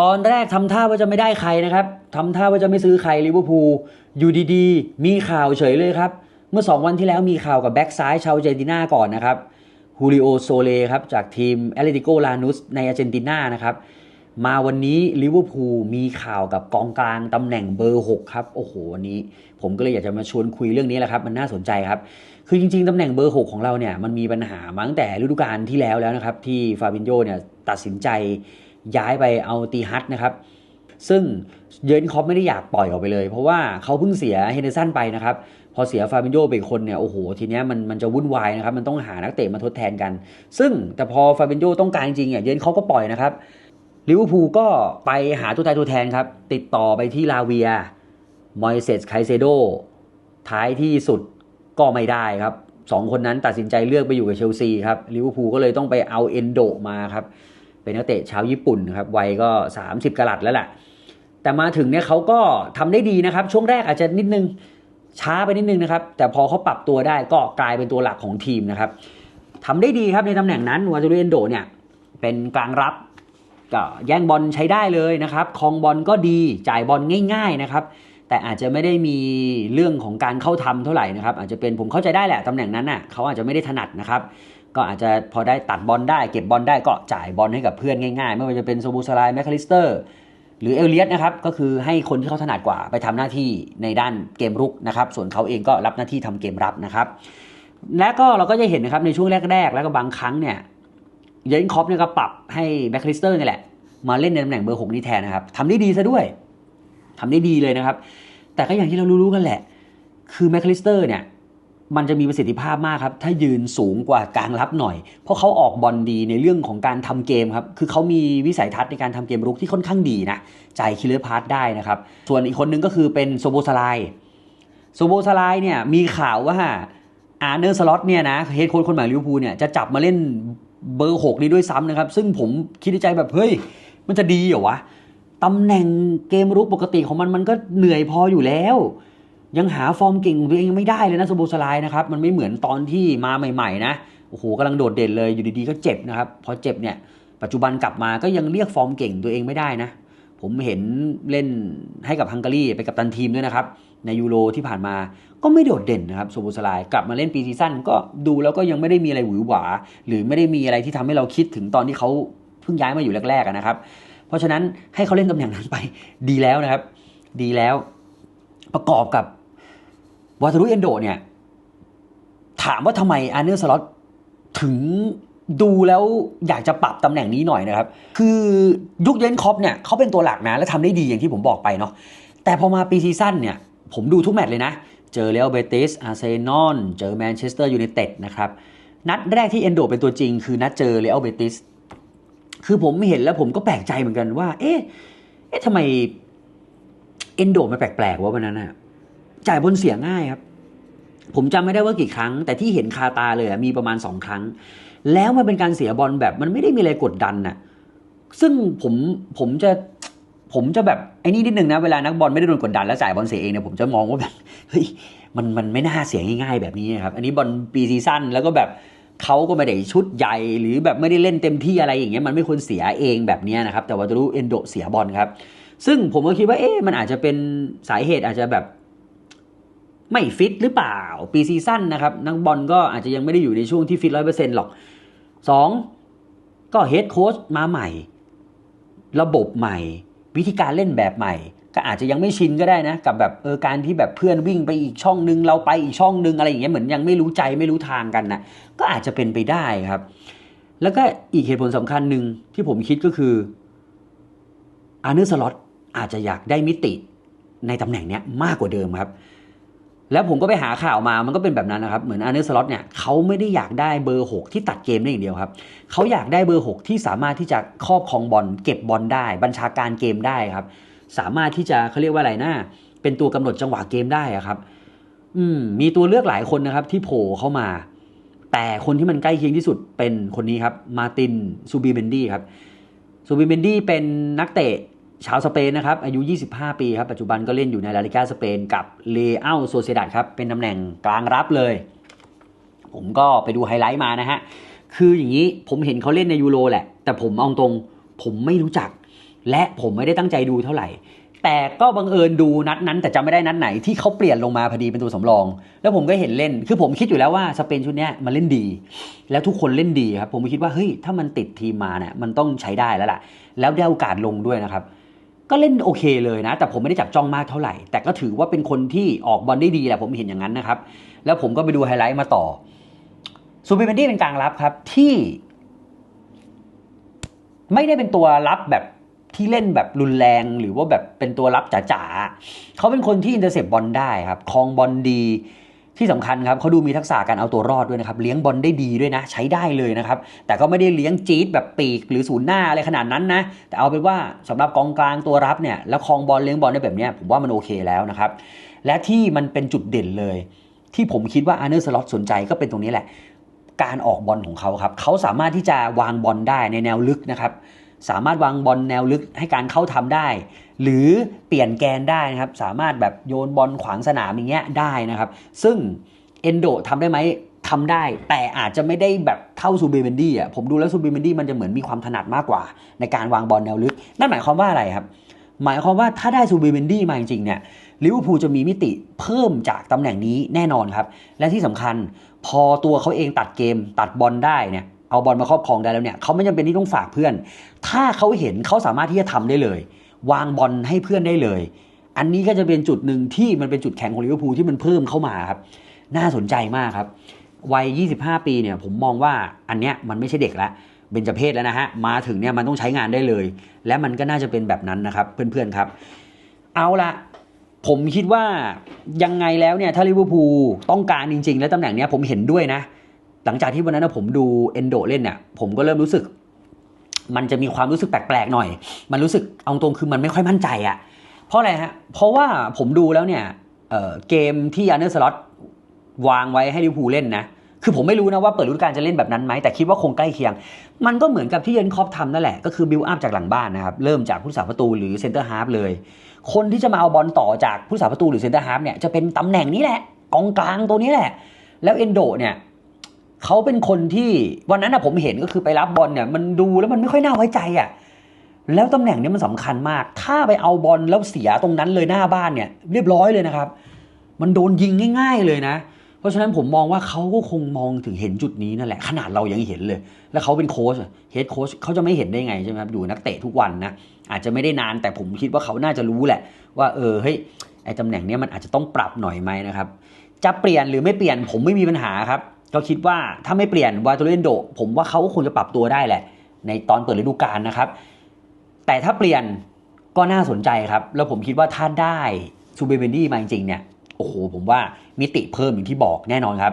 ตอนแรกทำท่าว่าจะไม่ได้ใครนะครับทำท่าว่าจะไม่ซื้อใครลิเวอร์พูลอยู่ดีๆ มีข่าวเฉยเลยครับ เมื่อ 2 วันที่แล้วมีข่าวกับแบ็กซ้ายชาวอาร์เจนตินาก่อนนะครับฮูริโอโซเลครับจากทีมแอตเลติโกลานุสในอาร์เจนตินานะครับมาวันนี้ลิเวอร์พูลมีข่าวกับกองกลางตำแหน่งเบอร์ 6 ครับ โอ้โหวันนี้ ผมก็เลยอยากจะมาชวนคุยเรื่องนี้แหละครับ มันน่าสนใจครับ คือจริงๆตำแหน่งเบอร์ 6 ของเราเนี่ยมันมีปัญหามาตั้งแต่ฤดูกาลที่แล้วแล้วนะครับ ที่ฟาบินโยเนี่ยตัดสินใจ ย้ายไปเอาตีฮัตนะครับ ซึ่งเยนคอปไม่ได้อยากปล่อยออกไปเลย เพราะว่าเขาเพิ่งเสียเฮนเดอร์สันไปนะครับ พอเสียฟาบินโยไปคนเนี่ยโอ้โหทีเนี้ยมันมันจะวุ่นวายนะครับ มันต้องหานักเตะมาทดแทนกัน ซึ่งแต่พอฟาบินโยต้องการจริงๆอะเยนเขาก็ปล่อยนะครับลิเวอร์พูลก็ไปหาตัวตายตัวแทนครับ ติดต่อไปที่ลาเวีย มอยเซสไคเซโด ท้ายที่สุดก็ไม่ได้ครับสองคนนั้นตัดสินใจเลือกไปอยู่กับเชลซีครับลิเวอร์พูลก็เลยต้องไปเอาเอนโดมาครับ เป็นนักเตะชาวญี่ปุ่นครับวัยก็ 30กรัตแล้วแหละแต่มาถึงเนี่ยเขาก็ทำได้ดีนะครับ ช่วงแรกอาจจะนิดนึงช้าไปนิดนึงนะครับ แต่พอเขาปรับตัวได้ก็กลายเป็นตัวหลักของทีมนะครับทำได้ดีครับในตำแหน่งนั้นวาจูเรนโดเนี่ยเป็นกลางรับก็แย่งบอลใช้ได้เลยนะครับคลองบอลก็ดีจ่ายบอลง่าย ๆนะครับ แต่อาจจะไม่ได้มีเรื่องของการเข้าทำเท่าไหร่นะครับ อาจจะเป็นผมเข้าใจได้แหละตำแหน่งนั้นน่ะเขาอาจจะไม่ได้ถนัดนะครับ ก็อาจจะพอได้ตัดบอลได้เก็บบอลได้ก็จ่ายบอลให้กับเพื่อนง่ายๆ ไม่ว่าจะเป็นโซบูสไลแมคคาลิสเตอร์หรือเอลเลียสนะครับก็คือให้คนที่เขาถนัดกว่าไปทำหน้าที่ในด้านเกมรุกนะครับ ส่วนเขาเองก็รับหน้าที่ทำเกมรับนะครับ และก็เราก็จะเห็นนะครับในช่วงแรก ๆ แล้วก็บางครั้งเนี่ยเยนคอปเนี่ยก็ปรับให้แบ็คคลิสเตอร์นี่แหละมาเล่นในตำแหน่งเบอร์หกนี้แทนนะครับทำได้ดีซะด้วย ทำได้ดีเลยนะครับ แต่ก็อย่างที่เรารู้ๆกันแหละ คือแมคคลิสเตอร์เนี่ยมันจะมีประสิทธิภาพมากครับ ถ้ายืนสูงกว่ากลางรับหน่อย เพราะเขาออกบอลดีในเรื่องของการทำเกมครับ คือเขามีวิสัยทัศน์ในการทำเกมรุกที่ค่อนข้างดีนะจ่ายคิลเลอร์พาสได้นะครับ ส่วนอีกคนนึงก็คือเป็นโซโบสไลโซโบสไลเนี่ยมีข่าวว่าอาร์เนอร์สล็อตเนี่ยนะเฮดโค้ชคนใหม่ลิเวอร์พูลเนี่ยจะจับมาเล่นเบอร์หกนี้ด้วยซ้ำนะครับ ซึ่งผมคิดในใจแบบเฮ้ยมันจะดีเหรอวะ ตำแหน่งเกมรุกปกติของมันมันก็เหนื่อยพออยู่แล้ว ยังหาฟอร์มเก่งของตัวเองไม่ได้เลยนะสโบสไลนะครับมันไม่เหมือนตอนที่มาใหม่ๆนะโอ้โหกำลังโดดเด่นเลยอยู่ดีๆก็เจ็บนะครับพอเจ็บเนี่ยปัจจุบันกลับมาก็ยังเรียกฟอร์มเก่งตัวเองไม่ได้นะ ผมเห็นเล่นให้กับฮังการีไปกับตันทีมด้วยนะครับ ในยูโรที่ผ่านมาก็ไม่โดดเด่นนะครับโซบูสไลกลับมาเล่นปีซีซั่นก็ดูแล้วก็ยังไม่ได้มีอะไรหวือหวา หรือไม่ได้มีอะไรที่ทำให้เราคิดถึงตอนที่เขาเพิ่งย้ายมาอยู่แรกๆนะครับ เพราะฉะนั้นให้เขาเล่นตำแหน่งนั้นไป ดีแล้วนะครับ ดีแล้ว ประกอบกับวาตารุเอนโดเนี่ย ถามว่าทำไมอาร์เนอร์สล็อตถึงดูแล้วอยากจะปรับตำแหน่งนี้หน่อยนะครับ คือยุคเยนคอปเนี่ยเขาเป็นตัวหลักนะ และทำได้ดีอย่างที่ผมบอกไปเนาะแต่พอมาปีซีซั่นเนี่ย ผมดูทุกแมตช์เลยนะ เจอเรอัลเบติสอาร์เซนอลเจอแมนเชสเตอร์ยูไนเต็ดนะครับ นัดแรกที่เอนโดเป็นตัวจริง คือนัดเจอเรอัลเบติส คือผมเห็นแล้วผมก็แปลกใจเหมือนกันว่า เอ๊ะเอ๊ะทำไมเอนโดมันแปลกๆวะวันนั้นอะจ่ายบนเสียง่ายครับ ผมจำไม่ได้ว่ากี่ครั้ง แต่ที่เห็นคาตาเลยมีประมาณสองครั้ง แล้วมันเป็นการเสียบอลแบบมันไม่ได้มีอะไรกดดันน่ะ ซึ่งผมผมจะผมจะแบบไอ้นี่นิดนึงนะเวลานักบอลไม่ได้โดนกดดันแล้วจ่ายบอลเสียเองเนี่ยผมจะมองว่าแบบเฮ้ยมันมันไม่น่าเสียง่ายๆแบบนี้ครับ อันนี้บอลปีซีซั่นแล้วก็แบบ เขาก็ไม่ได้ชุดใหญ่หรือแบบไม่ได้เล่นเต็มที่อะไรอย่างเงี้ยมันไม่ควรเสียเองแบบนี้นะครับแต่ว่าจะรู้เอนโดเสียบอลครับ ซึ่งผมก็คิดว่าเอ๊ะมันอาจจะเป็นสาเหตุอาจจะแบบไม่ฟิตหรือเปล่าปีซีซั่นนะครับนักบอลก็อาจจะยังไม่ได้อยู่ในช่วงที่ฟิตร้อยเปอร์เซ็นต์หรอกสองก็เฮดโค้ชมาใหม่ ระบบใหม่ วิธีการเล่นแบบใหม่ ก็อาจจะยังไม่ชินก็ได้นะ กับแบบเออการที่แบบเพื่อนวิ่งไปอีกช่องนึง เราไปอีกช่องนึงอะไรอย่างเงี้ยเหมือนยังไม่รู้ใจไม่รู้ทางกันนะก็อาจจะเป็นไปได้ครับ แล้วก็อีกเหตุผลสำคัญหนึ่งที่ผมคิดก็คืออาร์เนอร์สล็อตอาจจะอยากได้มิติในตำแหน่งเนี้ยมากกว่าเดิมครับ แล้วผมก็ไปหาข่าวมามันก็เป็นแบบนั้นนะครับ เหมือนอาร์เนอร์สล็อตเนี่ยเขาไม่ได้อยากได้เบอร์ 6 ที่ตัดเกมได้อย่างเดียวครับเขาอยากได้เบอร์ 6 ที่สามารถที่จะครอบครองบอลเก็บบอลได้ บัญชาการเกมได้ครับ สามารถที่จะเขาเรียกว่าอะไรนะเป็นตัวกำหนดจังหวะเกมได้ครับ อืมมีตัวเลือกหลายคนนะครับ ที่โผล่เข้ามา แต่คนที่มันใกล้เคียงที่สุดเป็นคนนี้ครับ มาตินซูบิเบนดี้ครับซูบิเบนดี้เป็นนักเตะชาวสเปนนะครับ อายุ 25 ปีครับ ปัจจุบันก็เล่นอยู่ในลาลิกาสเปนกับเลอัลโซเซดัดครับ เป็นตำแหน่งกลางรับเลย ผมก็ไปดูไฮไลท์มานะฮะ คืออย่างนี้ผมเห็นเขาเล่นในยูโรแหละ แต่ผมเอาตรงผมไม่รู้จัก และผมไม่ได้ตั้งใจดูเท่าไหร่ แต่ก็บังเอิญดูนัดนั้น แต่จำไม่ได้นัดไหนที่เขาเปลี่ยนลงมาพอดีเป็นตัวสำรอง แล้วผมก็เห็นเล่น คือผมคิดอยู่แล้วว่าสเปนชุดนี้มันเล่นดี แล้วทุกคนเล่นดีครับผมคิดว่าเฮ้ยถ้ามันติดทีมมาเนี่ยมันต้องใช้ได้แล้วล่ะ แล้วได้โอกาสลงด้วยนะครับก็เล่นโอเคเลยนะ แต่ผมไม่ได้จับจ้องมากเท่าไหร่ แต่ก็ถือว่าเป็นคนที่ออกบอลได้ดีแหละผมเห็นอย่างนั้นนะครับ แล้วผมก็ไปดูไฮไลท์มาต่อซูเปอร์เบนดี้เป็นกลางรับครับที่ ไม่ได้เป็นตัวรับแบบ ที่เล่นแบบรุนแรงหรือว่าแบบเป็นตัวรับจ๋าๆเขาเป็นคนที่อินเตอร์เซปบอลได้ครับคลองบอลดีที่สำคัญครับเขาดูมีทักษะการเอาตัวรอดด้วยนะครับ เลี้ยงบอลได้ดีด้วยนะ ใช้ได้เลยนะครับ แต่ก็ไม่ได้เลี้ยงจี๊ดแบบปีกหรือศูนย์หน้าอะไรขนาดนั้นนะ แต่เอาเป็นว่าสำหรับกองกลางตัวรับเนี่ย แล้วคลองบอลเลี้ยงบอลได้แบบนี้ผมว่ามันโอเคแล้วนะครับ และที่มันเป็นจุดเด่นเลย ที่ผมคิดว่าอาร์เนอร์สล็อตสนใจก็เป็นตรงนี้แหละ การออกบอลของเขาครับเขาสามารถที่จะวางบอลได้ในแนวลึกนะครับ สามารถวางบอลแนวลึกให้การเข้าทำได้ หรือเปลี่ยนแกนได้นะครับ สามารถแบบโยนบอลขวางสนามอย่างเงี้ยได้นะครับ ซึ่งเอนโดทำได้ไหมทำได้ แต่อาจจะไม่ได้แบบเท่าซูเบเบนดี้อะผมดูแล้วซูเบเบนดี้มันจะเหมือนมีความถนัดมากกว่า ในการวางบอลแนวลึก นั่นหมายความว่าอะไรครับ หมายความว่าถ้าได้ซูเบเบนดี้มาจริงๆเนี่ยลิเวอร์พูลจะมีมิติเพิ่มจากตำแหน่งนี้แน่นอนครับ และที่สำคัญพอตัวเขาเองตัดเกมตัดบอลได้เนี่ย เอาบอลมาครอบครองได้แล้วเนี่ยเขาไม่จำเป็นที่ต้องฝากเพื่อน ถ้าเขาเห็นเขาสามารถที่จะทำได้เลย วางบอลให้เพื่อนได้เลย อันนี้ก็จะเป็นจุดหนึ่งที่มันเป็นจุดแข็งของลิเวอร์พูลที่มันเพิ่มเข้ามาครับน่าสนใจมากครับวัย 25 ปีเนี่ยผมมองว่าอันเนี้ยมันไม่ใช่เด็กแล้วเบญจเพศแล้วนะฮะมาถึงเนี่ยมันต้องใช้งานได้เลย และมันก็น่าจะเป็นแบบนั้นนะครับเพื่อนๆครับ เอาละผมคิดว่ายังไงแล้วเนี่ยถ้าลิเวอร์พูลต้องการจริง ๆ และตำแหน่งเนี้ยผมเห็นด้วยนะ หลังจากที่วันนั้นนะผมดูเอนโดเล่นเนี่ยผมก็เริ่มรู้สึก มันจะมีความรู้สึกแปลกๆหน่อย มันรู้สึกเอาตรงคือมันไม่ค่อยมั่นใจอะเพราะอะไรฮะเพราะว่าผมดูแล้วเนี่ยเเกมที่ยานเนอร์สล็อตวางไว้ให้ลิเวอร์พูลเล่นนะคือผมไม่รู้นะว่าเปิดฤดูกาลจะเล่นแบบนั้นไหมแต่คิดว่าคงใกล้เคียง มันก็เหมือนกับที่เยนคอปทำนั่นแหละ ก็คือบิลอัพจากหลังบ้านนะครับ เริ่มจากผู้สาประตูหรือเซนเตอร์ฮาร์ฟเลย คนที่จะมาเอาบอลต่อจากผู้สาประตูหรือเซนเตอร์ฮาร์ฟเนี่ยจะเป็นตำแหน่งนี้แหละ กองกลางตัวนี้แหละ แล้วเอนโดเนี่ย เขาเป็นคนที่วันนั้นนะผมเห็นก็คือไปรับบอลเนี่ยมันดูแล้วมันไม่ค่อยน่าไว้ใจอะแล้วตำแหน่งนี้มันสำคัญมาก ถ้าไปเอาบอลแล้วเสียตรงนั้นเลยหน้าบ้านเนี่ย เรียบร้อยเลยนะครับ มันโดนยิงง่าย ๆเลยนะ เพราะฉะนั้นผมมองว่าเขาก็คงมองถึงเห็นจุดนี้นั่นแหละ ขนาดเรายังเห็นเลย แล้วเขาเป็นโค้ชเฮดโค้ชเขาจะไม่เห็นได้ไงใช่ไหมครับอยู่นักเตะทุกวันนะ อาจจะไม่ได้นานแต่ผมคิดว่าเขาน่าจะรู้แหละ ว่าเออเฮ้ยไอ้ตำแหน่งนี้มันอาจจะต้องปรับหน่อยไหมนะครับ จะเปลี่ยนหรือไม่เปลี่ยนผมไม่มีปัญหาครับ ก็คิดว่าถ้าไม่เปลี่ยนวาโตเรนโด ผมว่าเขาก็คงจะปรับตัวได้แหละ ในตอนเปิดฤดูกาลนะครับ แต่ถ้าเปลี่ยนก็น่าสนใจครับ แล้วผมคิดว่าถ้าได้ซูเบเบนดี้มาจริงๆเนี่ยโอ้โหผมว่ามิติเพิ่มอย่างที่บอกแน่นอนครับ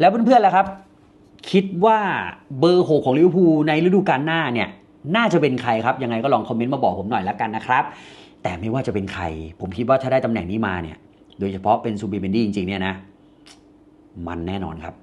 แล้วเพื่อนๆล่ะครับ คิดว่าเบอร์หกของลิเวอร์พูลในฤดูกาลหน้าเนี่ยน่าจะเป็นใครครับ ยังไงก็ลองคอมเมนต์มาบอกผมหน่อยแล้วกันนะครับ แต่ไม่ว่าจะเป็นใคร ผมคิดว่าถ้าได้ตำแหน่งนี้มาเนี่ย โดยเฉพาะเป็นซูเบเบนดี้จริงๆเนี่ยนะ มันแน่นอนครับ